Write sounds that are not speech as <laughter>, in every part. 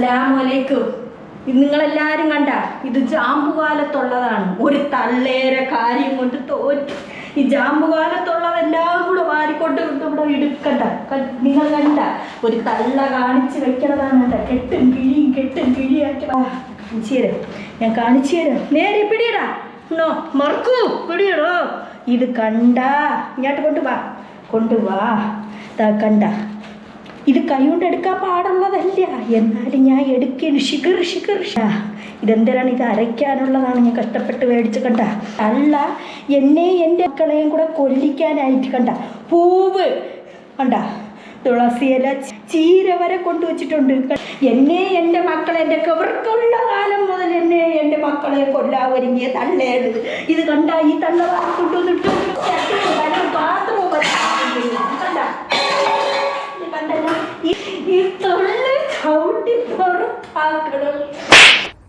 അസ്സലാമലൈക്കും. ഇത് നിങ്ങളെല്ലാരും കണ്ട ഇത് ജാമ്പുകാലത്തുള്ളതാണ്. ഒരു തള്ളേര കാര്യം കൊണ്ട് തോറ്റി. ഈ ജാമ്പുകാലത്തുള്ളതെല്ലാം കൂടെ വാരിക്കൊണ്ട് കൊണ്ട് ഇവിടെ എടുക്കണ്ട നിങ്ങൾ കണ്ട ഒരു തള്ള കാണിച്ച് വെക്കണതാണ് കണ്ട. കെട്ടും കിഴിയും കെട്ടും കിഴിയാക്കി. ഞാൻ കാണിച്ചു തരാം. നേരെ പിടിയടാ. നോ മറക്കൂ. പിടിയടോ. ഇത് കണ്ട. ഇങ്ങോട്ട് കൊണ്ടുവാ കൊണ്ടുവാ കണ്ട. ഇത് കൈകൊണ്ട് എടുക്കാൻ പാടുള്ളതല്ല. എന്നാലും ഞാൻ എടുക്കി ഷിഗർ ഷിഗർ ഇതെന്തിനാണ് ഇത് അരയ്ക്കാനുള്ളതാണ്? ഞാൻ കഷ്ടപ്പെട്ട് മേടിച്ച് കണ്ട. അല്ല എന്നെ എന്റെ മക്കളെയും കൂടെ കൊല്ലിക്കാനായിട്ട് കണ്ട. പൂവ് കണ്ട. തുളസിയില ചീര വരെ കൊണ്ടുവച്ചിട്ടുണ്ട്. എന്നെ എന്റെ മക്കളെ എന്റെ കവർക്കുള്ള കാലം മുതൽ എന്നെ എന്റെ മക്കളെ കൊല്ലാവരിങ്ങിയ തള്ളേത് ഇത് കണ്ട ഈ തള്ള കൊണ്ടുവന്നിട്ട് പാത്രവും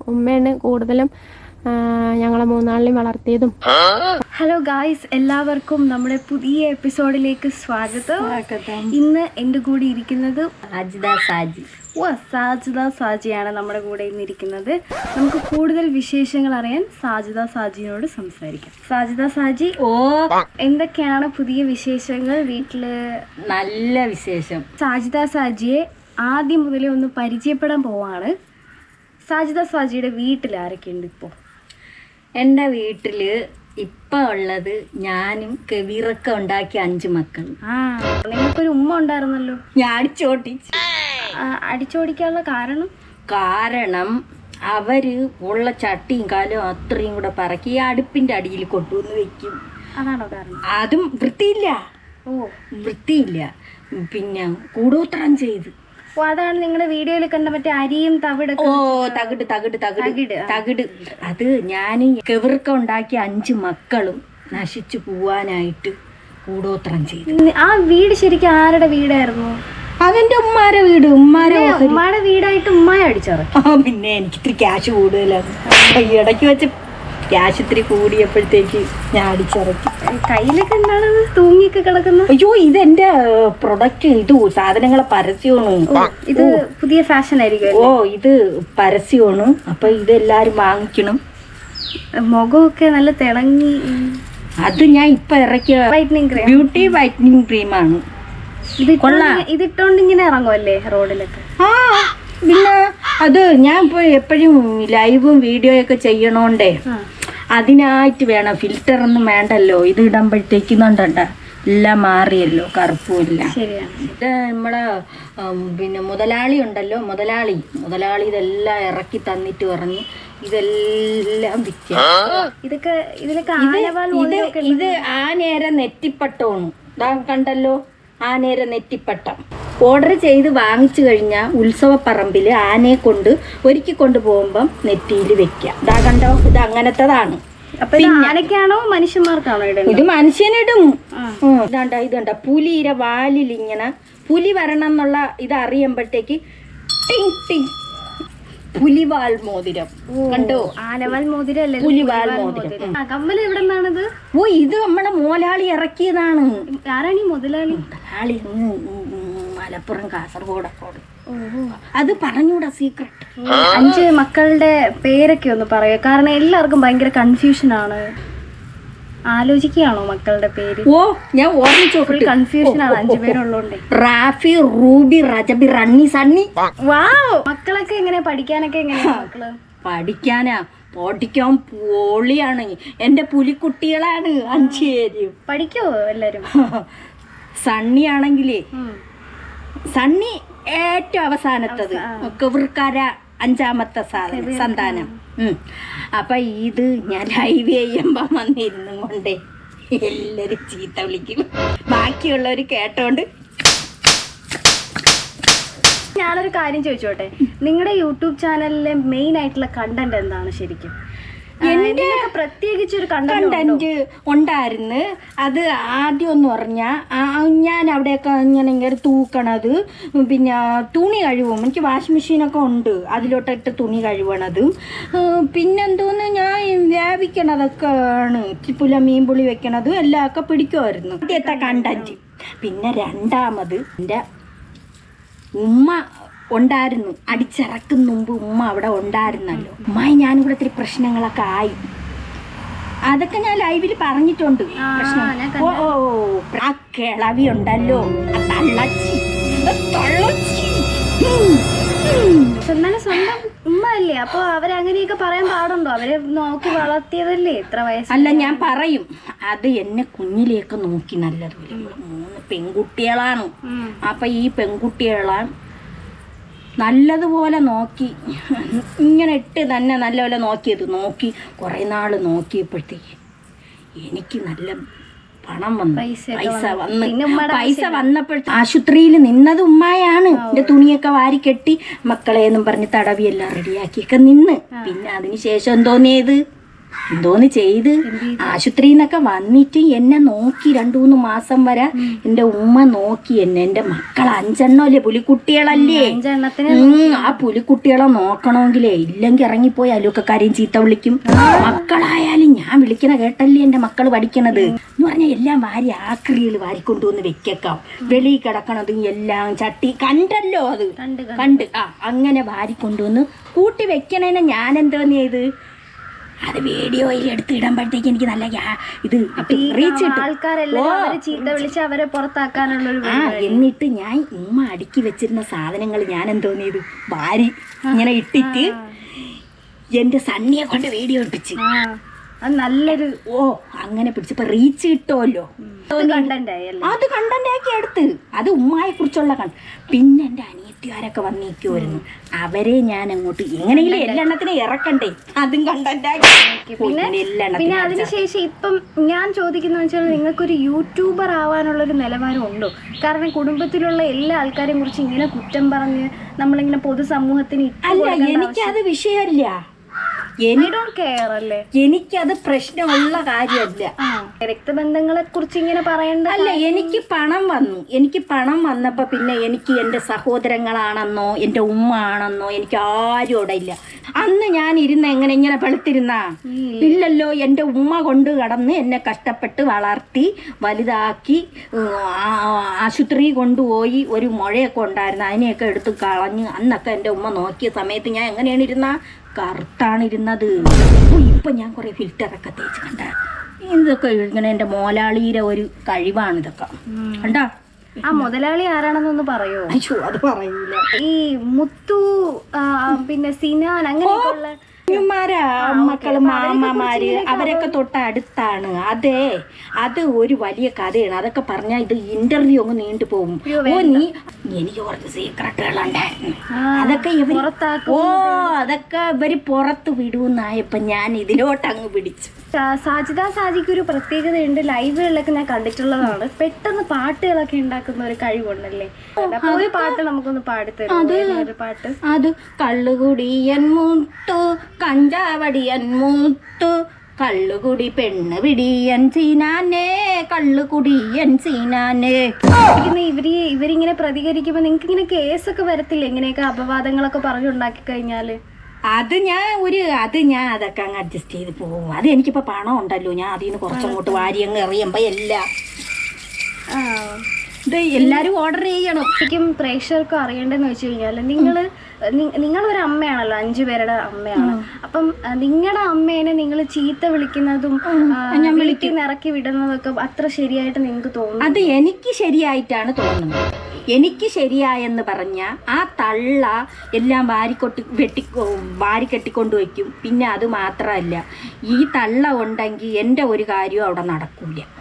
ഉമ്മയാണ് കൂടുതലും ഞങ്ങളെ മൂന്നാളിനെയും വളർത്തിയതും. ഹലോ ഗായ്സ് എല്ലാവർക്കും നമ്മുടെ പുതിയ എപ്പിസോഡിലേക്ക് സ്വാഗതം. ഇന്ന് എന്റെ കൂടെ ഇരിക്കുന്നത് അജിത സാജി. ഓ സാജിദ സാജിയാണ് നമ്മുടെ കൂടെ ഇന്ന് ഇരിക്കുന്നത്. നമുക്ക് കൂടുതൽ വിശേഷങ്ങൾ അറിയാൻ സാജിദ സാജിയോട് സംസാരിക്കാം. സാജിദ സാജി ഓ. എന്തൊക്കെയാണ് പുതിയ വിശേഷങ്ങൾ വീട്ടിൽ? നല്ല വിശേഷം. സാജിദ സാജിയെ ആദ്യം മുതലേ ഒന്ന് പരിചയപ്പെടാൻ പോവാണ്. സാജിദ സാജിയുടെ വീട്ടിൽ ആരൊക്കെയുണ്ട് ഇപ്പോൾ എന്റെ വീട്ടിൽ ഇപ്പം ഉള്ളത് ഞാനും കെവീറൊക്കെ ഉണ്ടാക്കിയ അഞ്ച് മക്കൾ. നിങ്ങൾക്കൊരു ഉമ്മ ഉണ്ടായിരുന്നല്ലോ? ഞാൻ ചോട്ടിച്ച് ആ, അടിച്ചോടിക്കാനുള്ള കാരണം? കാരണം അവർ ഉള്ള ചട്ടിയും കാലും അത്രയും കൂടെ പറക്കി അടുപ്പിന്റെ അടിയിൽ കൊണ്ടുവന്ന് വെക്കും. അതാണോ കാരണം? അതും വൃത്തിയില്ല. ഓ. വൃത്തിയില്ല. പിന്നെ കൂടോത്രം ചെയ്ത്. ഓ അതാണ് നിങ്ങളുടെ വീഡിയോയിൽ കണ്ട മറ്റേ അരിയും തവിടൊക്കെ ഓ തകിട് തകിട് തകിട്. തകിട്, അത് ഞാൻ കെവിർക്ക ഉണ്ടാക്കിയ അഞ്ച് മക്കളും നശിച്ചു പോവാനായിട്ട് കൂടോത്രം ചെയ്തു. ആ വീട് ശരിക്കും ആരുടെ വീടായിരുന്നു? അതെന്റെ ഉമ്മാരെ വീട് ഉമ്മാരെ ഉമ്മാടെ വീടായിട്ട് ഉമ്മായ അടിച്ചറ പിന്നെ എനിക്ക് ഇത്തിരി ക്യാഷ് കൂടുതലാണ്. ഇടയ്ക്ക് വെച്ച് ക്യാഷ് ഇത്തിരി കൂടിയപ്പോഴത്തേക്ക് ഞാൻ അടിച്ചിറക്കി. കയ്യിലൊക്കെ എന്താണ് തൂങ്ങിയൊക്കെ കിടക്കുന്നത്? അയ്യോ ഇത് എന്റെ പ്രൊഡക്റ്റ് ഇത് സാധനങ്ങളെ പരസ്യമാണ്. ഇത് പുതിയ ഫാഷൻ ആയിരിക്കും ഓ ഇത് പരസ്യമാണ്. അപ്പൊ ഇത് എല്ലാരും വാങ്ങിക്കണം. മുഖമൊക്കെ നല്ല തിളങ്ങി. അത് ഞാൻ ഇപ്പൊ ഇറക്കിയ വൈറ്റനിങ് ക്രീം ബ്യൂട്ടി വൈറ്റനിങ് ക്രീമാണ് ഇത് ഇതിട്ടോണ്ട് ഇങ്ങനെ ഇറങ്ങുമല്ലേ റോഡിലൊക്കെ? ആ പിന്നെ അത് ഞാൻ ഇപ്പോൾ എപ്പോഴും ലൈവും വീഡിയോ ഒക്കെ ചെയ്യണോണ്ടേ. അതിനായിട്ട് വേണം. ഫിൽറ്റർ ഒന്നും വേണ്ടല്ലോ. ഇത് ഇടുമ്പോഴത്തേക്ക് കണ്ടണ്ട എല്ലാം മാറിയല്ലോ. കറുപ്പുമില്ല ശരിയാണ്. ഇത് നമ്മളെ പിന്നെ മുതലാളി ഉണ്ടല്ലോ. മുതലാളി. മുതലാളി ഇതെല്ലാം ഇറക്കി തന്നിട്ട് പറഞ്ഞു ഇതെല്ലാം വിൽക്കാം ഇതൊക്കെ ഇതിലൊക്കെ ഇത് ഇത് ആ നേരം നെറ്റിപ്പട്ടമാണ്. ഇതാ കണ്ടല്ലോ? ആ നേരം നെറ്റിപ്പട്ടം. ഓർഡർ ചെയ്ത് വാങ്ങിച്ചു കഴിഞ്ഞാൽ ഉത്സവപ്പറമ്പിൽ ആനയെ കൊണ്ട് ഒരുക്കി കൊണ്ട് പോകുമ്പം നെറ്റിയിൽ വെക്കാം ഇതാ കണ്ടോ? ഇത് അങ്ങനത്തതാണ്. ആനക്കാണോ മനുഷ്യന്മാർക്കാണോ ഇത് മനുഷ്യനിടും. ഇതാണ്ട ഇതുണ്ട പുലിയുടെ വാലിൽ ഇങ്ങനെ പുലി വരണം എന്നുള്ള ഇത് അറിയുമ്പോഴത്തേക്ക് ടിങ് ടിങ് പുലിവാൽ മോതിരം. കണ്ടോ? ആനവാൽ മോതിരം അല്ലേ പുലിവാൽ മോതിരം. കമ്മൽ എവിടെ നിന്നാണത് ഓ ഇത് നമ്മളെ മോലാളി ഇറക്കിയതാണ്. ആരാണ് ഈ മുതലാളി? മുതലാളി മലപ്പുറം കാസർഗോഡൊക്കെ അത് പറഞ്ഞൂടാ സീക്രട്ട് അഞ്ച് മക്കളുടെ പേരൊക്കെ ഒന്ന് പറയാം. കാരണം എല്ലാവർക്കും ഭയങ്കര കൺഫ്യൂഷൻ ആണ്. ആലോചിക്കുകയാണോ മക്കളുടെ പേര്? ഓ ഞാൻ ഓർമ്മിച്ചു ഫുൾ കൺഫ്യൂഷൻ ആണ് അഞ്ചു പേരുള്ളോണ്ടേ റാഫി റൂബി റജബി റണ്ണി സണ്ണി. വാവ്! മക്കളൊക്കെ എങ്ങനെ പഠിക്കാനൊക്കെ എങ്ങനെയാ മക്കൾ? പഠിക്കാനാ. പഠിക്കാൻ പൊളിയാണ്. എന്റെ പുലിക്കുട്ടികളാണ് അഞ്ചു പേര് പഠിക്കോ എല്ലാരും? സണ്ണി ആണെങ്കിലേ. സണ്ണി ഏറ്റവും അവസാനത്തത്. കെവിർക്കാര അഞ്ചാമത്തെ സാധനം സന്താനം. അപ്പൊ ഇത് ഞാൻ ലൈവ് ചെയ്യുമ്പം വന്നിരുന്നു കൊണ്ടേ. എല്ലാരും ചീത്ത വിളിക്കും ബാക്കിയുള്ളവർ കേട്ടോണ്ട്. ഞാനൊരു കാര്യം ചോദിച്ചോട്ടെ? നിങ്ങളുടെ യൂട്യൂബ് ചാനലിലെ മെയിൻ ആയിട്ടുള്ള കണ്ടന്റ് എന്താണ് ശരിക്കും? എന്റെ പ്രത്യേകിച്ച് ഒരു കണ്ടന്റ് കണ്ടന്റ് ഉണ്ടായിരുന്നു. അത് ആദ്യം എന്ന് പറഞ്ഞാൽ ഞാൻ അവിടെയൊക്കെ ഇങ്ങനെ ഇങ്ങനെ തൂക്കണത് പിന്നെ തുണി കഴുകും. എനിക്ക് വാഷിംഗ് മെഷീനൊക്കെ ഉണ്ട്. അതിലോട്ടിട്ട് തുണി കഴുകണത്. പിന്നെന്തോന്ന് ഞാൻ വേവിക്കണതൊക്കെ ആണ് പുല മീൻ പുളി വെക്കണത് എല്ലാം ഒക്കെ പിടിക്കുമായിരുന്നു. ആദ്യത്തെ കണ്ടന്റ് പിന്നെ രണ്ടാമത് എന്റെ ഉമ്മ ഉണ്ടായിരുന്നു. അടിച്ചിറക്കും മുമ്പ് ഉമ്മ അവിടെ ഉണ്ടായിരുന്നല്ലോ. ഉമ്മായി ഞാനും കൂടെ ഇത്തിരി പ്രശ്നങ്ങളൊക്കെ ആയി. അതൊക്കെ ഞാൻ ലൈവിൽ പറഞ്ഞിട്ടുണ്ട്. പ്രശ്നം. ഓ ഓ ആ കിളവി ഉണ്ടല്ലോ. തള്ളച്ചി. തള്ളച്ചി. എന്നാലും സ്വന്തം ഉമ്മ അല്ലേ അപ്പൊ അവരങ്ങനെയൊക്കെ പറയാൻ പാടുണ്ടോ? അവരെ നോക്കി വളർത്തിയതല്ലേ ഇത്ര വയസ്സ്? അല്ല ഞാൻ പറയും. അത് എന്നെ കുഞ്ഞിലേക്ക് നോക്കി നല്ലതുപോലെ. മൂന്ന് പെൺകുട്ടികളാണ്. അപ്പൊ ഈ പെൺകുട്ടികളാണ് നല്ലതുപോലെ നോക്കി. ഇങ്ങനെ ഇട്ട് തന്നെ നല്ലപോലെ നോക്കിയത് നോക്കി. കുറേ നാൾ നോക്കിയപ്പോഴത്തേക്ക് എനിക്ക് നല്ല പണം വന്നു. പൈസ പൈസ വന്നു. പൈസ വന്നപ്പോഴത്തെ ആശുപത്രിയിൽ നിന്നത് ഉമ്മായാണ്. എന്റെ തുണിയൊക്കെ വാരി കെട്ടി മക്കളെ എന്നും പറഞ്ഞ് തടവിയെല്ലാം റെഡിയാക്കിയൊക്കെ നിന്ന്. പിന്നെ അതിന് ശേഷം എന്തോന്നിയത്? എന്തോന്ന് ചെയ്ത്? ആശുപത്രിയിൽ നിന്നൊക്കെ വന്നിട്ട് എന്നെ നോക്കി രണ്ടു മൂന്ന് മാസം വരെ എന്റെ ഉമ്മ നോക്കി എന്നെ. എന്റെ മക്കൾ അഞ്ചെണ്ണം അല്ലേ? പുലിക്കുട്ടികളല്ലേ? ആ പുലിക്കുട്ടികളെ നോക്കണമെങ്കിലേ ഇല്ലെങ്കിൽ ഇറങ്ങിപ്പോയി കാര്യം ചീത്ത വിളിക്കും. മക്കളായാലും ഞാൻ വിളിക്കണ കേട്ടല്ലേ എന്റെ മക്കൾ പഠിക്കണത്? എന്ന് പറഞ്ഞാൽ എല്ലാം വാരി ആക്രിയിൽ വാരിക്കൊണ്ടുവന്ന് വെക്കേക്കാം. വെളിയിൽ കിടക്കണതും എല്ലാം ചട്ടി കണ്ടല്ലോ അത്? കണ്ട് ആ അങ്ങനെ വാരിക്കൊണ്ടുവന്ന് കൂട്ടി വെക്കണേനെ ഞാൻ എന്തോന്ന് ചെയ്ത് അത് വീഡിയോയിൽ എടുത്ത് ഇടുമ്പോഴത്തേക്ക് എനിക്ക് നല്ല ഇത് റീച്ച് ചീത്ത വിളിച്ച് അവരെ പുറത്താക്കാനുള്ള ആ എന്നിട്ട് ഞാൻ ഉമ്മ അടുക്കി വെച്ചിരുന്ന സാധനങ്ങൾ ഞാൻ എന്തോ നീ ഇത് വാരി ഇങ്ങനെ ഇട്ടിട്ട് എന്റെ സണ്ണിയെ കൊണ്ട് വീഡിയോ ഇട്ടിച്ച് അത് നല്ലൊരു ഓ അങ്ങനെ പിടിച്ചപ്പോ റീച്ച് കിട്ടുമല്ലോ അത് കണ്ടന്റ് ആക്കി എടുത്ത്. അത് ഉമ്മയെ കുറിച്ചുള്ള കണ്ട് പിന്നെ എന്റെ അനിയത്തിമാരൊക്കെ വന്നിരിക്കുമായിരുന്നു അവരെ ഞാൻ അങ്ങോട്ട് എങ്ങനെയെങ്കിലും എല്ലെണ്ണത്തിനെ ഇറക്കണ്ടേ? അതും കണ്ടന്റ് ആക്കി. പിന്നെ അതിനുശേഷം ഇപ്പം ഞാൻ ചോദിക്കുന്ന വെച്ചാൽ നിങ്ങൾക്കൊരു യൂട്യൂബർ ആവാനുള്ള ഒരു നിലവാരം ഉണ്ടോ? കാരണം കുടുംബത്തിലുള്ള എല്ലാ ആൾക്കാരെയും കുറിച്ച് ഇങ്ങനെ കുറ്റം പറഞ്ഞ് നമ്മളിങ്ങനെ പൊതുസമൂഹത്തിന് അല്ല എനിക്കത് വിഷയമല്ല. അല്ലേ? എനിക്കത് പ്രശ്നമുള്ള കാര്യമല്ല. രക്തബന്ധങ്ങളെ കുറിച്ച് ഇങ്ങനെ പറയണ്ട അല്ല എനിക്ക് പണം വന്നു. എനിക്ക് പണം വന്നപ്പോൾ പിന്നെ എനിക്ക് എന്റെ സഹോദരങ്ങളാണെന്നോ എന്റെ ഉമ്മ ആണെന്നോ എനിക്ക് ആരും അവിടെ ഇല്ല. അന്ന് ഞാൻ ഇരുന്ന എങ്ങനെ ഇങ്ങനെ വെളുത്തിരുന്ന? ഇല്ലല്ലോ എന്റെ ഉമ്മ കൊണ്ട് കടന്ന് എന്നെ കഷ്ടപ്പെട്ട് വളർത്തി വലുതാക്കി ആശുപത്രി കൊണ്ടുപോയി ഒരു മുഴയൊക്കെ ഉണ്ടായിരുന്നു. അതിനെയൊക്കെ എടുത്ത് കളഞ്ഞ് അന്നൊക്കെ എന്റെ ഉമ്മ നോക്കിയ സമയത്ത് ഞാൻ എങ്ങനെയാണ് ഇരുന്ന? കറുത്താണ് ഇരുന്നത് ഇപ്പം ഞാൻ കുറേ ഫിൽറ്ററൊക്കെ തേച്ച് കണ്ട. ഇതൊക്കെ ഇങ്ങനെ എന്റെ മോലാളിയുടെ ഒരു കഴിവാണ് ഇതൊക്കെ. കണ്ടാ? ആ മുതലാളി ആരാണെന്നൊന്ന് പറയോ? അയ്യോ അത് പറയൂല. ഈ മുത്തു ആ, പിന്നെ സിനാൻ അങ്ങനെയൊക്കെയുള്ള കുഞ്ഞുമാരാ മക്കൾ മാമ്മമാര് അവരൊക്കെ തൊട്ട് അടുത്താണ് അതെ അത് ഒരു വലിയ കഥയാണ്. അതൊക്കെ പറഞ്ഞാൽ ഇത് ഇന്റർവ്യൂ അങ്ങ് നീണ്ടു പോകും. ഓ നീ എനിക്ക് കുറച്ച് സീക്രട്ടുകളുണ്ടായിരുന്നു അതൊക്കെ ഇവർ ഓ അതൊക്കെ ഇവർ പുറത്ത് വിടുന്നായപ്പോ ഞാൻ ഇതിലോട്ടങ്ങ് പിടിച്ചു. സാജിദ സാജിക്ക് ഒരു പ്രത്യേകതയുണ്ട്. ലൈവുകളിലൊക്കെ ഞാൻ കണ്ടിട്ടുള്ളതാണ്. പെട്ടെന്ന് പാട്ടുകളൊക്കെ ഉണ്ടാക്കുന്ന ഒരു കഴിവുണ്ടല്ലേ? ഒരു പാട്ട് നമുക്കൊന്ന് പാടിത്തരും പാട്ട്? അത് കള്ളുകുടിയൻ മുത്തു കഞ്ചാവടിയൻ മൂത്തു. കള്ളുകുടി പെണ്ണ് പിടിയൻ സീനാനേ കള്ളുകുടിയൻ സീനാനേ പിന്നെ ഇവർ ഇവരിങ്ങനെ പ്രതികരിക്കുമ്പോ നിങ്ങൾക്ക് ഇങ്ങനെ കേസൊക്കെ വരത്തില്ല? ഇങ്ങനെയൊക്കെ അപവാദങ്ങളൊക്കെ പറഞ്ഞുണ്ടാക്കി കഴിഞ്ഞാൽ അത് ഞാൻ ഒരു അത് ഞാൻ അതൊക്കെ അങ്ങ് അഡ്ജസ്റ്റ് ചെയ്ത് പോകും. അത് എനിക്കിപ്പോൾ പണം ഉണ്ടല്ലോ ഞാൻ അതിൽ നിന്ന് കുറച്ചങ്ങോട്ട് വാരി അങ്ങ് എറിയുമ്പോൾ എല്ലാം. ആ. ഇത് എല്ലാവരും ഓർഡർ ചെയ്യണം. ശരിക്കും പ്രേക്ഷകർക്കും അറിയേണ്ടതെന്ന് വെച്ച് കഴിഞ്ഞാൽ നിങ്ങൾ നിങ്ങളൊരു അമ്മയാണല്ലോ അഞ്ചു പേരുടെ അമ്മയാണ്. അപ്പം നിങ്ങളുടെ അമ്മേനെ നിങ്ങൾ ചീത്ത വിളിക്കുന്നതും ഞാൻ നിന്ന് ഇറക്കി വിടുന്നതൊക്കെ അത്ര ശരിയായിട്ട് നിങ്ങൾക്ക് തോന്നുന്നു അത് എനിക്ക് ശരിയായിട്ടാണ് തോന്നുന്നത്. എനിക്ക് ശരിയായെന്ന് പറഞ്ഞ ആ തള്ള എല്ലാം വാരിക്കൊട്ടി വെട്ടി വാരി കെട്ടിക്കൊണ്ട് വയ്ക്കും പിന്നെ അത് മാത്രമല്ല ഈ തള്ള ഉണ്ടെങ്കിൽ എന്റെ ഒരു കാര്യവും അവിടെ നടക്കൂല. എന്ത് കാര്യമാണ്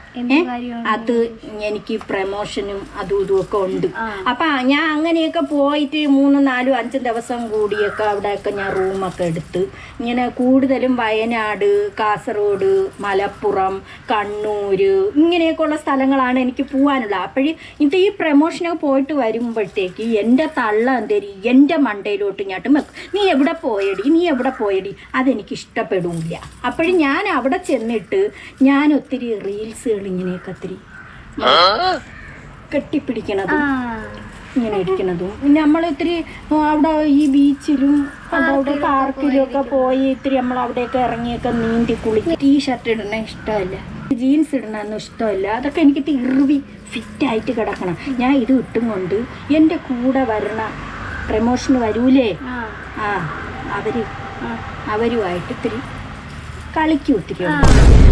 അത് എനിക്ക് പ്രമോഷനും അതും ഇതും ഒക്കെ ഉണ്ട്. അപ്പൊ ഞാൻ അങ്ങനെയൊക്കെ പോയിട്ട് മൂന്നും നാലും അഞ്ചും ദിവസം കൂടിയൊക്കെ അവിടെയൊക്കെ ഞാൻ റൂമൊക്കെ എടുത്ത് ഇങ്ങനെ കൂടുതലും വയനാട് കാസർഗോഡ് മലപ്പുറം കണ്ണൂര് ഇങ്ങനെയൊക്കെയുള്ള സ്ഥലങ്ങളാണ് എനിക്ക് പോകാനുള്ളത് അപ്പോഴും ഇത് ഈ പ്രമോഷനൊക്കെ പോയിട്ട് വരുമ്പോഴത്തേക്ക് എന്റെ തള്ള എന്തേരി എന്റെ മണ്ടയിലോട്ട് ഞാട്ടും വെക്കും നീ എവിടെ പോയടി? നീ എവിടെ പോയടി? അതെനിക്ക് ഇഷ്ടപ്പെടില്ല. അപ്പോഴും ഞാൻ അവിടെ ചെന്നിട്ട് ഞാൻ ഒത്തിരി റീൽസുകൾ കത്തിരി. കെട്ടിപ്പിടിക്കണതും ഇങ്ങനെ ഇരിക്കണതും. പിന്നെ നമ്മൾ ഇത്തിരി അവിടെ ഈ ബീച്ചിലും അവിടെ പാർക്കിലും ഒക്കെ പോയി ഇത്തിരി നമ്മൾ അവിടെയൊക്കെ ഇറങ്ങിയൊക്കെ നീന്തി കുളിച്ച് ടീ ഷർട്ട് ഇടണ ഇഷ്ടമല്ല. ജീൻസ് ഇടണമെന്നും ഇഷ്ടമല്ല. അതൊക്കെ എനിക്ക് ഇറുവി ഫിറ്റായിട്ട് കിടക്കണം. ഞാൻ ഇത് ഇട്ടും കൊണ്ട് എന്റെ കൂടെ വരണ പ്രമോഷന് വരൂലേ? ആ. അവർ. അവരുമായിട്ട് ഇത്തിരി കളിക്കും ഒത്തിരി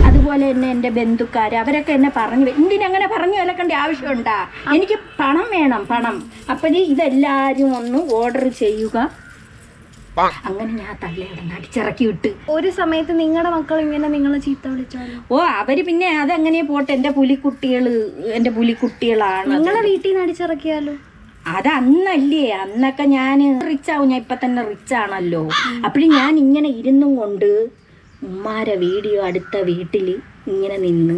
അതുപോലെ തന്നെ എന്റെ ബന്ധുക്കാർ അവരൊക്കെ എന്നെ പറഞ്ഞു എന്തിനെ അങ്ങനെ പറഞ്ഞു വിലക്കേണ്ട ആവശ്യമുണ്ടാ? എനിക്ക് പണം വേണം പണം. അപ്പോഴേ ഇതെല്ലാവരും ഒന്ന് ഓർഡർ ചെയ്യുക. അങ്ങനെ ഞാൻ തള്ളയുടെ അടിച്ചിറക്കി വിട്ട്. ഒരു സമയത്ത് നിങ്ങളുടെ മക്കൾ ഇങ്ങനെ നിങ്ങളെ ചീത്ത വിളിച്ചാലോ ഓ അവർ പിന്നെ അതങ്ങനെ പോട്ടെ. എന്റെ പുലിക്കുട്ടികൾ എന്റെ പുലിക്കുട്ടികളാണ്. നിങ്ങളെ വീട്ടിൽ നിന്ന് അടിച്ചിറക്കിയാലോ? അത് അന്നല്ലേ. അന്നൊക്കെ ഞാൻ റിച്ചാവും ഞാൻ ഇപ്പൊ തന്നെ റിച്ചാണല്ലോ അപ്പോഴും ഞാൻ ഇങ്ങനെ ഇരുന്നും കൊണ്ട് ഉമ്മാരെ വീഡിയോ അടുത്ത വീട്ടിൽ ഇങ്ങനെ നിന്ന്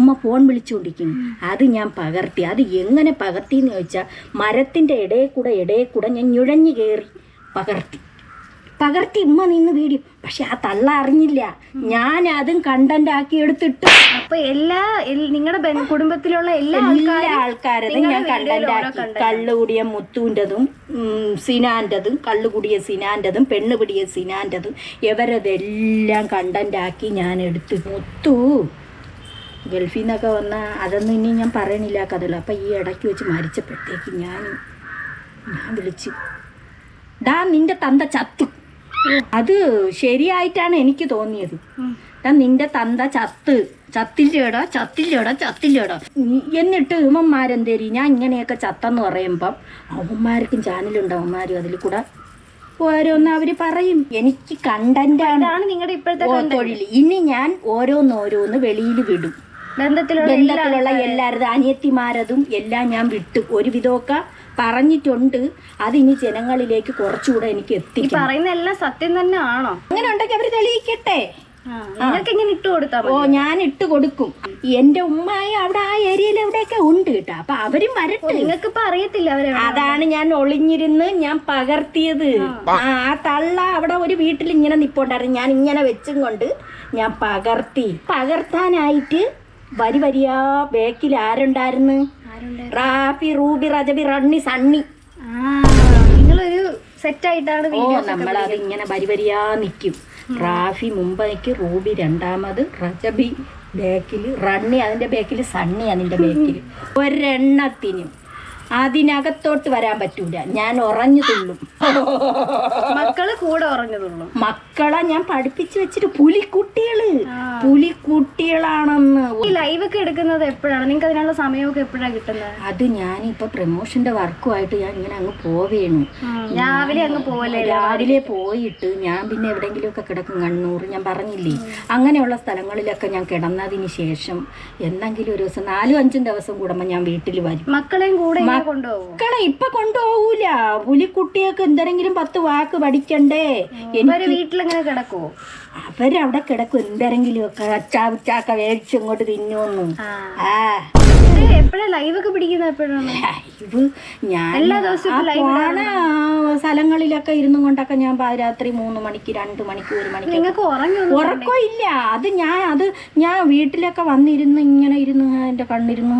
ഉമ്മ ഫോൺ വിളിച്ചുകൊണ്ടിരിക്കുന്നു അത് ഞാൻ പകർത്തി. അത് എങ്ങനെ പകർത്തി എന്ന് ചോദിച്ചാൽ മരത്തിന്റെ ഇടയിൽ കൂടെ ഇടയിൽ കൂടെ ഞാൻ ഞുഴഞ്ഞു കയറി പകർത്തി. പകർത്തി ഉമ്മ നിന്ന് വീഡിയോ പക്ഷെ ആ തള്ള അറിഞ്ഞില്ല ഞാൻ അതും കണ്ടന്റ് ആക്കി എടുത്തിട്ട് അപ്പൊ എല്ലാ നിങ്ങളുടെ കുടുംബത്തിലുള്ള എല്ലാ എല്ലാ ആൾക്കാരും ആൾക്കാരതും ഞാൻ കണ്ടന്റ് ആക്കി. കള്ളുകൂടിയ മുത്തുവിന്റെതും സിനാന്റെതും കള്ളുകൂടിയ സിനാന്റെതും പെണ്ണുപിടിയ സിനാന്റെതും ഇവരതെല്ലാം കണ്ടന്റ് ആക്കി ഞാൻ എടുത്തു. മുത്തു ഗൾഫിൽ നിന്നൊക്കെ വന്ന അതൊന്നും ഇനി ഞാൻ പറയണില്ല കഥകൾ അപ്പം ഈ ഇടയ്ക്ക് വെച്ച് മരിച്ചപ്പോഴത്തേക്ക് ഞാൻ ഞാൻ വിളിച്ചു ഡാ നിന്റെ തന്ത ചത്തു. അത് ശരിയായിട്ടാണ് എനിക്ക് തോന്നിയത്. നിന്റെ തന്ത ചത്ത്. ചത്തില്ലേടോ? ചത്തില്ലേടോ? ചത്തില്ലേടോ? എന്നിട്ട് ഉമ്മമാരെന്തേരി ഞാൻ ഇങ്ങനെയൊക്കെ ചത്തെന്ന് പറയുമ്പം അവന്മാർക്കും ചാനലുണ്ട് അവന്മാരും അതിൽ കൂടെ ഓരോന്ന് അവർ പറയും. എനിക്ക് കണ്ടന്റാണ് നിങ്ങളുടെ ഇപ്പോഴത്തെ തൊഴിൽ ഇനി ഞാൻ ഓരോന്നോരോന്ന് വെളിയിൽ വിടും. ബന്ധത്തിലുള്ള എല്ലാ ബന്ധത്തിലുള്ള എല്ലാവരും അനിയത്തിമാരതും എല്ലാം ഞാൻ വിട്ടു. ഒരുവിധമൊക്കെ പറഞ്ഞിട്ടുണ്ട്. അതിനി ജനങ്ങളിലേക്ക് കുറച്ചുകൂടെ എനിക്ക് എത്തി പറയുന്ന എല്ലാം സത്യം തന്നെ ആണോ? അങ്ങനെ ഉണ്ടെങ്കിൽ അവർ തെളിയിക്കട്ടെ ഇങ്ങനെ ഇട്ട് കൊടുത്താ ഓ ഞാൻ ഇട്ട് കൊടുക്കും. എന്റെ ഉമ്മായി അവിടെ ആ ഏരിയയിൽ എവിടെയൊക്കെ ഉണ്ട് കേട്ടോ. അപ്പൊ അവരും വരട്ടെ. നിങ്ങൾക്ക് ഇപ്പൊ അറിയത്തില്ല അവരെ അതാണ് ഞാൻ ഒളിഞ്ഞിരുന്ന് ഞാൻ പകർത്തിയത്. ആ തള്ള അവിടെ ഒരു വീട്ടിൽ ഇങ്ങനെ നിപ്പുണ്ടായിരുന്നു. ഞാൻ ഇങ്ങനെ വെച്ചും കൊണ്ട് ഞാൻ പകർത്തി. പകർത്താനായിട്ട് വരി വരിയാ ബേക്കിൽ ആരുണ്ടായിരുന്നു? റാഫി റൂബി റജബി റണ്ണി സണ്ണി. നിങ്ങളൊരു സെറ്റ് ആയിട്ടാണ് ഓ വീഡിയോ നമ്മളത് ഇങ്ങനെ വരി വരിയാ നിൽക്കും റാഫി മുമ്പേക്ക് റൂബി രണ്ടാമത് റജബി ബാക്കിൽ റണ്ണി അതിന്റെ ബാക്കിൽ സണ്ണി അതിന്റെ ബാക്കിൽ <laughs> ഒരെണ്ണത്തിനും. അതിനകത്തോട്ട് വരാൻ പറ്റൂല. ഞാൻ ഉറഞ്ഞു തുള്ളും. മക്കൾ കൂടെ ഉറഞ്ഞു തുള്ളും. മക്കളെ ഞാൻ പഠിപ്പിച്ചു വെച്ചിട്ട് പുലിക്കുട്ടികൾ. പുലിക്കുട്ടികളാണെന്ന്. ഈ ലൈവ് ഒക്കെ എടുക്കുന്നത് എപ്പോഴാണ്? നിങ്ങൾക്ക് അതിനുള്ള സമയമൊക്കെ എപ്പോഴാണ് കിട്ടുന്നത്? അത് ഞാൻ ഇപ്പൊ പ്രമോഷന്റെ വർക്കുമായിട്ട് ഞാൻ ഇങ്ങനെ അങ്ങ് പോവേണു രാവിലെ അങ്ങ് പോവല്ലേ? രാവിലെ പോയിട്ട് ഞാൻ പിന്നെ എവിടെയെങ്കിലുമൊക്കെ കിടക്കും കണ്ണൂർ. ഞാൻ പറഞ്ഞില്ലേ അങ്ങനെയുള്ള സ്ഥലങ്ങളിലൊക്കെ ഞാൻ കിടന്നതിന് ശേഷം എന്തെങ്കിലും ഒരു ദിവസം നാലും അഞ്ചും ദിവസം കൂടുമ്പോൾ ഞാൻ വീട്ടിൽ വരും. മക്കളെയും കൂടെ മക്കളെ ഇപ്പൊ കൊണ്ടുപോകൂല പുലിക്കുട്ടിയൊക്കെ എന്തെങ്കിലും പത്ത് വാക്ക് പഠിക്കണ്ടേ? എനിക്ക് വീട്ടിലിങ്ങനെ കിടക്കുവോ? അവരവിടെ കിടക്കും. എന്തെങ്കിലും ഒക്കെ അച്ചാവിച്ചാക്ക വേവിച്ച് ഇങ്ങോട്ട് തിന്നുവന്നു ആ. എപ്പോഴാ പിടിക്കുന്നത് എപ്പോഴാണ്? ഞാൻ എല്ലാ ദിവസവും പോണ സ്ഥലങ്ങളിലൊക്കെ ഇരുന്നും കൊണ്ടൊക്കെ ഞാൻ രാത്രി മൂന്ന് മണിക്ക് രണ്ട് മണിക്ക് ഒരു മണിക്ക് നിങ്ങൾക്ക് ഉറക്കോ ഉറക്കം ഇല്ല അത് ഞാൻ അത് ഞാൻ വീട്ടിലൊക്കെ വന്നിരുന്നു ഇങ്ങനെ ഇരുന്ന് എന്റെ കണ്ണിരുന്നു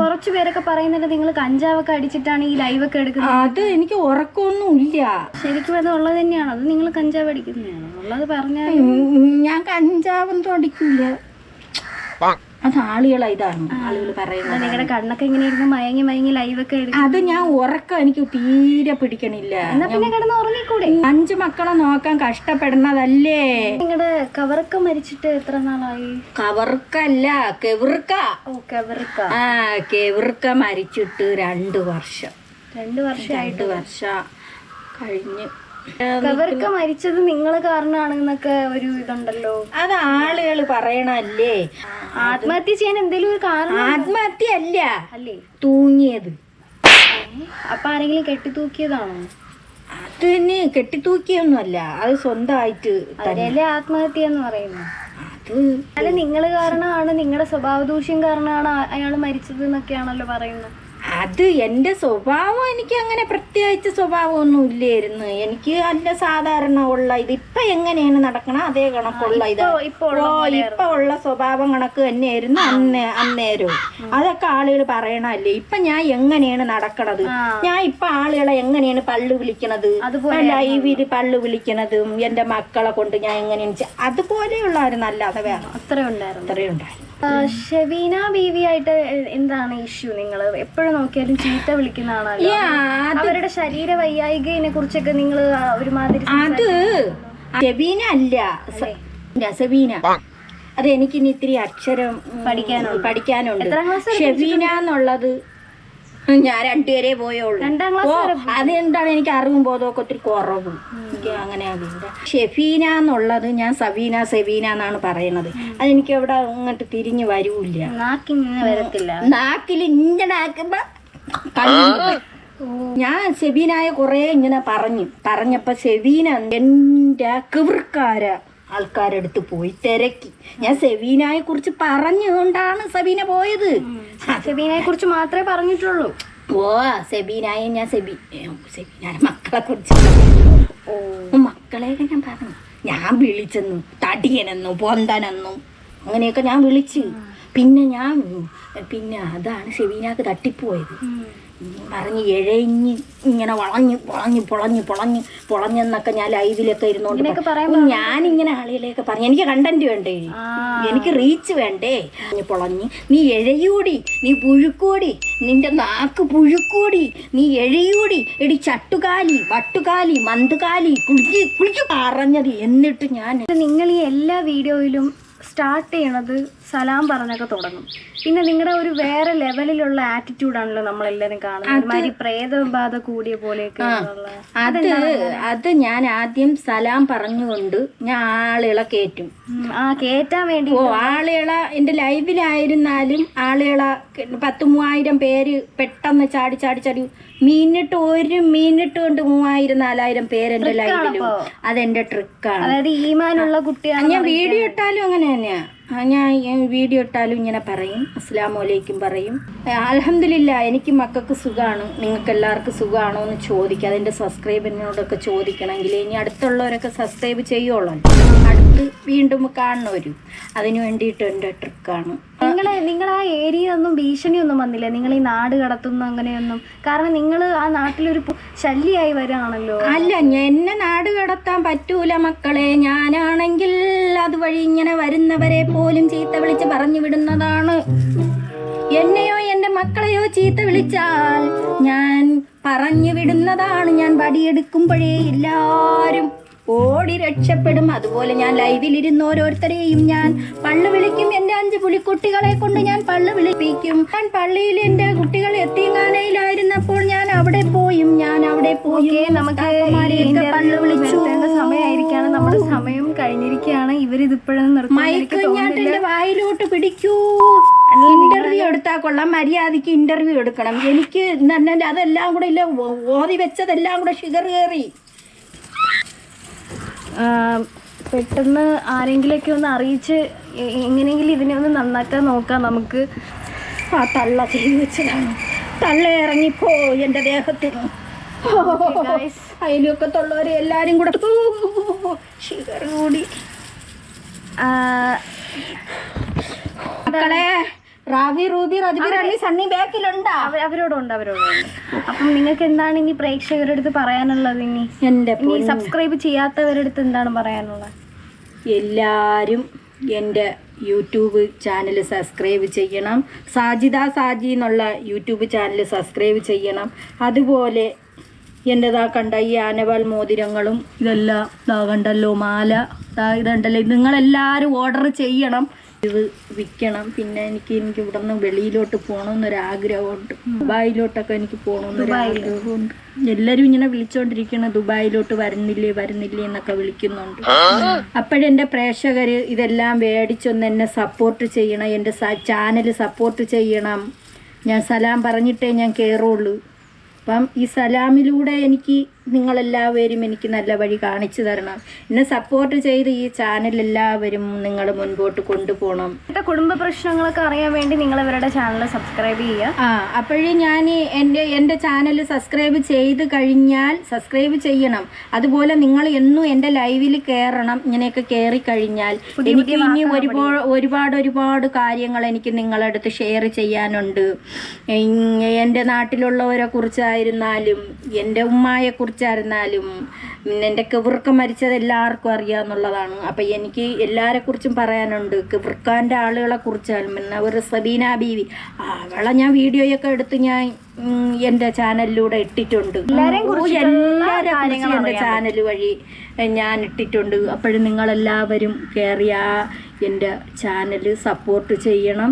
കുറച്ചു പേരൊക്കെ പറയുന്നുണ്ട് നിങ്ങൾ കഞ്ചാവൊക്കെ അടിച്ചിട്ടാണ് ഈ ലൈവ് ഒക്കെ എടുക്കുന്നത്. അത് എനിക്ക് ഉറക്കമൊന്നും ഇല്ല ശരിക്കും അത് ഉള്ളത് തന്നെയാണോ? അത് നിങ്ങൾ കഞ്ചാവ് അടിക്കുന്നതാണോ? ഉള്ളത് പറഞ്ഞാൽ ഞാൻ കഞ്ചാവൊന്നും അടിക്കൂല. അത് ആളുകളെ ഇതാണ് ആളുകൾ പറയുന്നത് നിങ്ങളുടെ കണ്ണൊക്കെ ഇങ്ങനെ മയങ്ങി മയങ്ങി ലൈവ് ഒക്കെ അത് ഞാൻ ഉറക്കം എനിക്ക് തീരെ പിടിക്കണില്ല. പിന്നെ കിടന്ന് ഉറങ്ങിക്കൂടെ? അഞ്ചു മക്കളെ നോക്കാൻ കഷ്ടപ്പെടുന്നതല്ലേ? നിങ്ങളുടെ കവർക്ക മരിച്ചിട്ട് എത്ര നാളായി? കവർക്കല്ല കെവിർക്ക. ഓ കെവിർക്ക. ആ കെവിർക്ക മരിച്ചിട്ട് രണ്ട് വർഷം. രണ്ട് വർഷമായിട്ട്. രണ്ട് വർഷം കഴിഞ്ഞ്. കവർക്ക് മരിച്ചത് നിങ്ങൾ കാരണമാണെന്നൊക്കെ ഒരു ഇതുണ്ടല്ലോ. അത് ആളുകൾ പറയണല്ലേ ആത്മഹത്യ ചെയ്യാൻ എന്തെങ്കിലും ഒരു കാരണം ആത്മഹത്യ അല്ല. അല്ലേ? തൂങ്ങിയത്. അപ്പൊ ആരെങ്കിലും കെട്ടിത്തൂക്കിയതാണോ? അതിന് കെട്ടിത്തൂക്കിയൊന്നുമല്ല. അത് സ്വന്തമായിട്ട് അതിനല്ലേ ആത്മഹത്യ എന്ന് പറയുന്നു അത് അല്ല നിങ്ങൾ കാരണമാണ് നിങ്ങളുടെ സ്വഭാവ ദൂഷ്യം കാരണമാണ് അയാൾ മരിച്ചത് എന്നൊക്കെയാണല്ലോ പറയുന്നത്. അത് എന്റെ സ്വഭാവം എനിക്ക് അങ്ങനെ പ്രത്യേകിച്ച് സ്വഭാവമൊന്നും ഇല്ലായിരുന്നു. എനിക്ക് നല്ല സാധാരണ ഉള്ള ഇത് ഇപ്പൊ എങ്ങനെയാണ് നടക്കണം അതേ കണക്കുള്ള ഇത്. ഇപ്പൊ ഉള്ള ഓ ഇപ്പൊ ഉള്ള സ്വഭാവം കണക്ക് തന്നെയായിരുന്നു അന്നേ അന്നേരവും അതൊക്കെ ആളുകൾ പറയണല്ലേ ഇപ്പൊ ഞാൻ എങ്ങനെയാണ് നടക്കണത്? ഞാൻ ഇപ്പൊ ആളുകളെ എങ്ങനെയാണ് പള്ളു വിളിക്കണത്? ലൈവിൽ പള്ളു വിളിക്കണതും എന്റെ മക്കളെ കൊണ്ട് ഞാൻ എങ്ങനെയാണ് അതുപോലെയുള്ള ഒരു നല്ല അഥവാ അത്രയുണ്ടായിരുന്നു അത്രേ ഷെബീന ബീവി ആയിട്ട് എന്താണ് ഇഷ്യൂ? നിങ്ങൾ എപ്പോഴും നോക്കിയാലും ചീത്ത ആളാണ്. അവരുടെ ശരീര വൈയായികയെ കുറിച്ചൊക്കെ നിങ്ങൾ ഒരുമാതിരി അത് സെബീന അല്ല സെബീന. അത് എനിക്കിനി ഇത്തിരി അക്ഷരം പഠിക്കാനുണ്ട്. പഠിക്കാനുണ്ട്. ഷെബീന എന്നുള്ളത് ഞാൻ രണ്ടുപേരെ പോയുള്ളൂ. രണ്ടാം ക്ലാസ് അതെന്താണ്? എനിക്ക് അറിവും ബോധമൊക്കെ ഒത്തിരി കുറവും. എനിക്ക് അങ്ങനെ അതില്ല. ഷെഫീന എന്നുള്ളത് ഞാൻ സബീന സെബീന എന്നാണ് പറയണത് അതെനിക്ക് അവിടെ അങ്ങോട്ട് തിരിഞ്ഞു വരൂല്ല. നാക്കിങ്ങനെ വരത്തില്ല. നാക്കിൽ ഇങ്ങനാക്കുമ്പോ ഞാൻ സെബീനായ കുറെ ഇങ്ങനെ പറഞ്ഞു. പറഞ്ഞപ്പോ സെബീന എന്റെ കിവർക്കാര ആൾക്കാരെടുത്ത് പോയി തിരക്കി. ഞാൻ സെവീനയെ കുറിച്ച് പറഞ്ഞുകൊണ്ടാണ് സബീന പോയത്. സെബീനയെ കുറിച്ച് മാത്രമേ പറഞ്ഞിട്ടുള്ളൂ. ഓ സെബീനായ ഞാൻ സെബി സെബീനായ മക്കളെ കുറിച്ച്. ഓ മക്കളെയൊക്കെ ഞാൻ പറഞ്ഞു. ഞാൻ വിളിച്ചെന്നു തടിയനെന്നു പൊന്തനെന്നു. അങ്ങനെയൊക്കെ ഞാൻ വിളിച്ച്. പിന്നെ ഞാൻ പിന്നെ അതാണ് സെബീനാക്ക് തട്ടിപ്പോയത്. പറഞ്ഞ് എഴഞ്ഞ് ഇങ്ങനെ വളഞ്ഞ് വളഞ്ഞ് പൊളഞ്ഞ് പൊളഞ്ഞ് പൊളഞ്ഞെന്നൊക്കെ ഞാൻ ലൈവിലൊക്കെ ഇരുന്നോണ്ട് പറയുമ്പോൾ ഞാൻ ഇങ്ങനെ ആളിലേക്ക് ഞാനിങ്ങനെ ആളുകളെയൊക്കെ പറഞ്ഞു. എനിക്ക് കണ്ടന്റ് വേണ്ടേ? എനിക്ക് റീച്ച് വേണ്ടേ? പൊളഞ്ഞ് പൊളഞ്ഞ്. നീ എഴയൂടി നീ പുഴുക്കൂടി നിന്റെ നാക്ക് പുഴുക്കൂടി നീ എഴയൂടി എടി ചട്ടുകാലി വട്ടുകാലി മന്തുകാലി കുളിക്ക് കുളിക്ക് പറഞ്ഞത് എന്നിട്ട് ഞാൻ നിങ്ങൾ ഈ എല്ലാ വീഡിയോയിലും സ്റ്റാർട്ട് ചെയ്യണത് സലാം പറഞ്ഞൊക്കെ തുടങ്ങും. പിന്നെ നിങ്ങളുടെ ഒരു വേറെ ലെവലിലുള്ള ആറ്റിറ്റ്യൂഡാണല്ലോ നമ്മളെല്ലാരും കാണുന്നത്. ഒരുമാതിരി പ്രേതബാധ കൂടിയ പോലെയൊക്കെ അത് അത് ഞാൻ ആദ്യം സലാം പറഞ്ഞുകൊണ്ട് ഞാൻ ആളുകളെ കയറ്റും ആ കേറ്റാൻ വേണ്ടി ഓ ആളുകള എന്റെ ലൈവിലായിരുന്നാലും ആളുകള പത്ത് മൂവായിരം പേര് പെട്ടെന്ന് ചാടി ചാടി ചാടി മിനിറ്റ് ഒരു മിനിറ്റ് കൊണ്ട് മൂവായിരം നാലായിരം പേര് എന്റെ ലൈവിലും അതെന്റെ ട്രിക്കാണ് അതായത് ഈമാനുള്ള കുട്ടിയാണ് ഞാൻ വീഡിയോ ഇട്ടാലും അങ്ങനെ തന്നെയാ. ഞാൻ വീഡിയോ ഇട്ടാലും ഇങ്ങനെ പറയും. അസ്ലാമലൈക്കും പറയും. അലഹമില്ല എനിക്ക് മക്കൾക്ക് സുഖമാണ് നിങ്ങൾക്ക് എല്ലാവർക്കും സുഖമാണോ എന്ന് ചോദിക്കുക അതിന്റെ സബ്സ്ക്രൈബറിനോടൊക്കെ ചോദിക്കണമെങ്കിൽ ഇനി അടുത്തുള്ളവരൊക്കെ സബ്സ്ക്രൈബ് ചെയ്യുള്ളൂ. അടുത്ത് വീണ്ടും കാണുന്നവരും. അതിനു വേണ്ടിയിട്ട് എന്റെ ട്രിക്കാണ് നിങ്ങളെ നിങ്ങൾ ആ ഏരിയ ഒന്നും ഭീഷണിയൊന്നും വന്നില്ല? നിങ്ങൾ ഈ നാട് കടത്തുന്നു അങ്ങനെയൊന്നും? കാരണം നിങ്ങൾ ആ നാട്ടിലൊരു ശല്യമായി വരാണല്ലോ. അല്ല എന്നെ നാട് കടത്താൻ പറ്റൂല മക്കളെ. ഞാനാണെങ്കിൽ അതുവഴി ഇങ്ങനെ വരുന്നവരെ പോലും ചീത്ത വിളിച്ച് പറഞ്ഞു വിടുന്നതാണ്. എന്നെയോ എന്റെ മക്കളെയോ ചീത്ത വിളിച്ചാൽ ഞാൻ പറഞ്ഞു വിടുന്നതാണ്. ഞാൻ വടിയെടുക്കുമ്പോഴേ എല്ലാവരും ഓടി രക്ഷപ്പെടും. അതുപോലെ ഞാൻ ലൈവിലിരുന്ന് ഓരോരുത്തരെയും ഞാൻ പള്ളു വിളിക്കും. എന്റെ അഞ്ച് പുലിക്കുട്ടികളെ കൊണ്ട് ഞാൻ പള്ളു വിളിപ്പിക്കും. ഞാൻ പള്ളിയിൽ എന്റെ കുട്ടികൾ എത്തിങ്ങാനയിലായിരുന്നപ്പോൾ ഞാൻ അവിടെ പോയും. ഞാൻ അവിടെ പോയും. നമുക്ക് പള്ളു വിളിച്ചു. സമയമായിരിക്കാണ്. നമ്മുടെ സമയം കഴിഞ്ഞിരിക്കുകയാണ്. ഇവരിതിപ്പോഴും മൈക്ക് ഞാൻ എന്റെ വായിലോട്ട് പിടിക്കൂ. ഇന്റർവ്യൂ എടുത്താൽ കൊള്ളാം. മര്യാദയ്ക്ക് ഇന്റർവ്യൂ എടുക്കണം. എനിക്ക് അതെല്ലാം കൂടെ ഇല്ല. ഓതി വെച്ചതെല്ലാം കൂടെ ഷുഗർ കയറി. പെട്ടെന്ന് ആരെങ്കിലൊക്കെ ഒന്ന് അറിയിച്ച് എങ്ങനെയെങ്കിലും ഇതിനെ ഒന്ന് നന്നാക്കാൻ നോക്കാം നമുക്ക്. ആ തള്ള ചെയ്തു വെച്ചതാണ്. തള്ള ഇറങ്ങിപ്പോ എന്റെ ദേഹത്ത് <laughs> അയലൊക്കത്തുള്ളവരെ എല്ലാരും കൂടെ ഷുഗർ കൂടി. മക്കളെ റാബി റൂബി റജബി സണ്ണി ബാക്കിലുണ്ടാ? അവ- അവരോടുണ്ട് അവരോടുണ്ട്. അപ്പം നിങ്ങൾക്ക് എന്താണ് ഇനി പ്രേക്ഷകരുടെ അടുത്ത് പറയാനുള്ളത് ഇനി? എന്റെ ഇനി സബ്സ്ക്രൈബ് ചെയ്യാത്തവരുടെ അടുത്ത് എന്താണ് പറയാനുള്ളത്? എല്ലാരും എന്റെ യൂട്യൂബ് ചാനൽ സബ്സ്ക്രൈബ് ചെയ്യണം. സാജിദ സാജി എന്നുള്ള യൂട്യൂബ് ചാനൽ സബ്സ്ക്രൈബ് ചെയ്യണം. അതുപോലെ എന്റെതാ കണ്ട ഈ ആനവാൽ മോതിരങ്ങളും ഇതെല്ലാം ഇതാ കണ്ടല്ലോ മാല ദാ ഇതുണ്ടല്ലോ. ഇത് നിങ്ങളെല്ലാവരും ഓർഡർ ചെയ്യണം. ഇത് വിൽക്കണം പിന്നെ എനിക്ക് എനിക്ക് ഇവിടെ നിന്ന് വെളിയിലോട്ട് പോകണമെന്നൊരാഗ്രഹമുണ്ട്. ദുബായിലോട്ടൊക്കെ എനിക്ക് പോകണമെന്നൊരാഗ്രഹമുണ്ട്. എല്ലാവരും ഇങ്ങനെ വിളിച്ചോണ്ടിരിക്കണം ദുബായിലോട്ട് വരുന്നില്ലേ വരുന്നില്ലേ എന്നൊക്കെ വിളിക്കുന്നുണ്ട്. അപ്പോഴെന്റെ പ്രേക്ഷകർ ഇതെല്ലാം മേടിച്ചൊന്ന് എന്നെ സപ്പോർട്ട് ചെയ്യണം എന്റെ ചാനൽ സപ്പോർട്ട് ചെയ്യണം. ഞാൻ സലാം പറഞ്ഞിട്ടേ ഞാൻ കയറുള്ളൂ അപ്പം ഈ സലാമിലൂടെ എനിക്ക് നിങ്ങളെല്ലാവരും എനിക്ക് നല്ല വഴി കാണിച്ചു തരണം. എന്നെ സപ്പോർട്ട് ചെയ്ത് ഈ ചാനൽ എല്ലാവരും നിങ്ങൾ മുൻപോട്ട് കൊണ്ടുപോകണം. ഇങ്ങനത്തെ കുടുംബ പ്രശ്നങ്ങളൊക്കെ അറിയാൻ വേണ്ടി നിങ്ങൾ ഇവരുടെ ചാനൽ സബ്സ്ക്രൈബ് ചെയ്യുക. ആ അപ്പോഴേ ഞാൻ എന്റെ എന്റെ ചാനൽ സബ്സ്ക്രൈബ് ചെയ്ത് കഴിഞ്ഞാൽ സബ്സ്ക്രൈബ് ചെയ്യണം. അതുപോലെ നിങ്ങൾ എന്നും എന്റെ ലൈവിൽ കയറണം ഇങ്ങനെയൊക്കെ കയറി കഴിഞ്ഞാൽ. എനിക്ക് ഇനി ഒരുപാട് ഒരുപാട് ഒരുപാട് കാര്യങ്ങൾ എനിക്ക് നിങ്ങളുടെ അടുത്ത് ഷെയർ ചെയ്യാനുണ്ട് എന്റെ നാട്ടിലുള്ളവരെ കുറിച്ചായിരുന്നാലും എന്റെ ഉമ്മായെ പിന്നെ എന്റെ കിവൃക്ക മരിച്ചത് എല്ലാവർക്കും അറിയാമെന്നുള്ളതാണ് അപ്പം എനിക്ക് എല്ലാവരെ കുറിച്ചും പറയാനുണ്ട്. കിവർക്കാന്റെ ആളുകളെ കുറിച്ചാലും പിന്നെ ഒരു സബീന ബീവി. അവളെ ഞാൻ വീഡിയോയൊക്കെ എടുത്ത് ഞാൻ എന്റെ ചാനലിലൂടെ ഇട്ടിട്ടുണ്ട്. കുറിച്ചും എന്റെ ചാനൽ വഴി ഞാൻ ഇട്ടിട്ടുണ്ട്. അപ്പോഴും നിങ്ങളെല്ലാവരും കയറിയാ എന്റെ ചാനൽ സപ്പോർട്ട് ചെയ്യണം.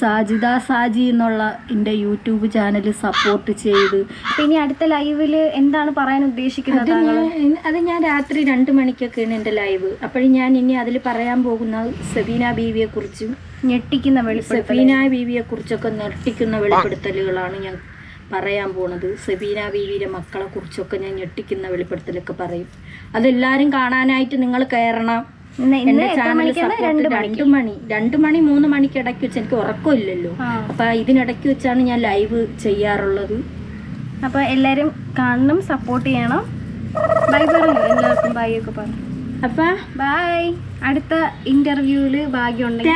സാജിദ സാജി എന്നുള്ള എന്റെ യൂട്യൂബ് ചാനൽ സപ്പോർട്ട് ചെയ്ത്. പിന്നെ ഇനി അടുത്ത ലൈവിൽ എന്താണ് പറയാൻ ഉദ്ദേശിക്കുന്നത്? അത് ഞാൻ രാത്രി രണ്ട് മണിക്കൊക്കെയാണ് എന്റെ ലൈവ്. അപ്പോഴും ഞാൻ ഇനി അതിൽ പറയാൻ പോകുന്ന സബീന ബീവിയെ കുറിച്ചും ഞെട്ടിക്കുന്ന വെളി സബീന ബീവിയെ കുറിച്ചൊക്കെ ഞെട്ടിക്കുന്ന വെളിപ്പെടുത്തലുകളാണ് ഞാൻ പറയാൻ പോണത്. സബീന ബീവിയുടെ മക്കളെ കുറിച്ചൊക്കെ ഞാൻ ഞെട്ടിക്കുന്ന വെളിപ്പെടുത്തലൊക്കെ പറയും. അതെല്ലാരും കാണാനായിട്ട് നിങ്ങൾ കയറണം. രണ്ട് മണി രണ്ടു മണി മൂന്ന് മണിക്ക് ഇടയ്ക്ക് വെച്ച് എനിക്ക് ഉറക്കമില്ലല്ലോ. അപ്പൊ ഇതിനിടയ്ക്ക് വെച്ചാണ് ഞാൻ ലൈവ് ചെയ്യാറുള്ളത്. അപ്പൊ എല്ലാരും കാണണം സപ്പോർട്ട് ചെയ്യണം. ബൈ പറഞ്ഞു? എല്ലാവർക്കും ബൈ ഒക്കെ പറഞ്ഞു അപ്പൊ? ബൈ അടുത്ത ഇന്റർവ്യൂവിൽ ഭാഗ്യം ഉണ്ടെങ്കിൽ